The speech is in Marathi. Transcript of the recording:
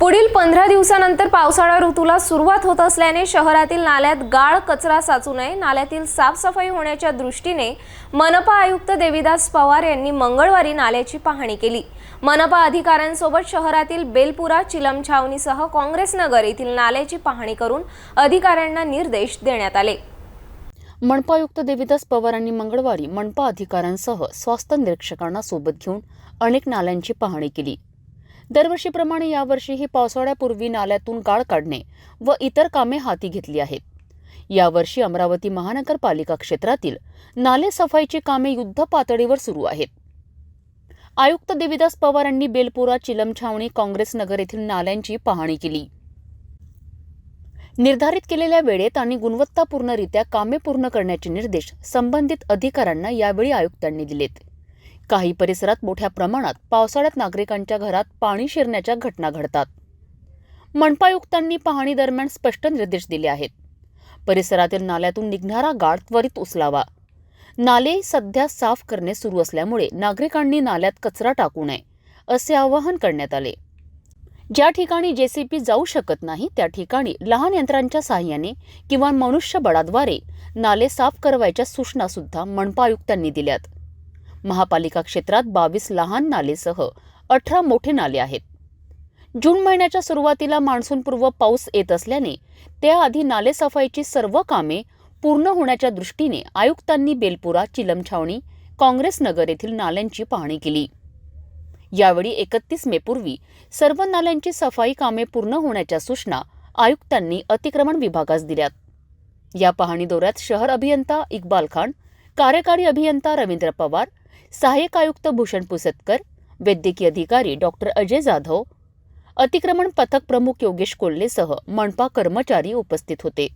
पुढील पंधरा दिवसानंतर पावसाळा ऋतूला सुरुवात होत असल्याने शहरातील नाल्यात गाळ कचरा साचू नये. नाल्यातील साफसफाई होण्याच्या दृष्टीने मनपा आयुक्त देविदास पवार यांनी मंगळवारी नाल्याची पाहणी केली. मनपा अधिकाऱ्यांसोबत शहरातील बेलपुरा चिलम छावणीसह काँग्रेसनगर येथील नाल्याची पाहणी करून अधिकाऱ्यांना निर्देश देण्यात आले. मनपा आयुक्त देविदास पवारांनी मंगळवारी मनपा अधिकाऱ्यांसह स्वास्थ्य निरीक्षकांना सोबत घेऊन अनेक नाल्यांची पाहणी केली. दरवर्षीप्रमाणे यावर्षीही पावसाळ्यापूर्वी नाल्यातून गाळ काढणे व इतर कामे हाती घेतली आहेत. यावर्षी अमरावती महानगरपालिका क्षेत्रातील नाले सफाईची कामे युद्ध पातळीवर सुरू आहेत. आयुक्त देविदास पवार यांनी बेलपुरा चिलम छावणी काँग्रेस नगर येथील नाल्यांची पाहणी केली. निर्धारित केलेल्या वेळेत आणि गुणवत्तापूर्णरित्या कामे पूर्ण करण्याचे निर्देश संबंधित अधिकाऱ्यांना यावेळी आयुक्तांनी दिलेत. काही परिसरात मोठ्या प्रमाणात पावसाळ्यात नागरिकांच्या घरात पाणी शिरण्याच्या घटना घडतात. मनपायुक्तांनी पाहणी दरम्यान स्पष्ट निर्देश दिले आहेत. परिसरातील नाल्यातून निघणारा गाळ त्वरित उचलावा. नाले सध्या साफ करणे सुरू असल्यामुळे नागरिकांनी नाल्यात कचरा टाकू नये असे आवाहन करण्यात आले. ज्या ठिकाणी जेसीपी जाऊ शकत नाही त्या ठिकाणी लहान यंत्रांच्या साहाय्याने किंवा मनुष्यबळाद्वारे नाले साफ करवायच्या सूचना सुद्धा मनपा आयुक्तांनी दिल्यात. महापालिका क्षेत्रात बावीस लहान नालेसह अठरा मोठे नाले आहेत. जून महिन्याच्या सुरुवातीला मान्सूनपूर्व पाऊस येत असल्याने त्याआधी नाले सफाईची सर्व कामे पूर्ण होण्याच्या दृष्टीने आयुक्तांनी बेलपुरा चिलमछावणी काँग्रेस नगर येथील नाल्यांची पाहणी केली. यावेळी एकतीस मे पूर्वी सर्व नाल्यांची सफाई कामे पूर्ण होण्याच्या सूचना आयुक्तांनी अतिक्रमण विभागास दिल्यात. या पाहणी दौऱ्यात शहर अभियंता इक्बाल खान कार्यकारी अभियंता रवींद्र पवार सहाय्यक आयुक्त भूषण पुसतकर वैद्यकीय अधिकारी डॉक्टर अजय जाधव अतिक्रमण पथक प्रमुख योगेश कोल्हेसह मनपा कर्मचारी उपस्थित होते.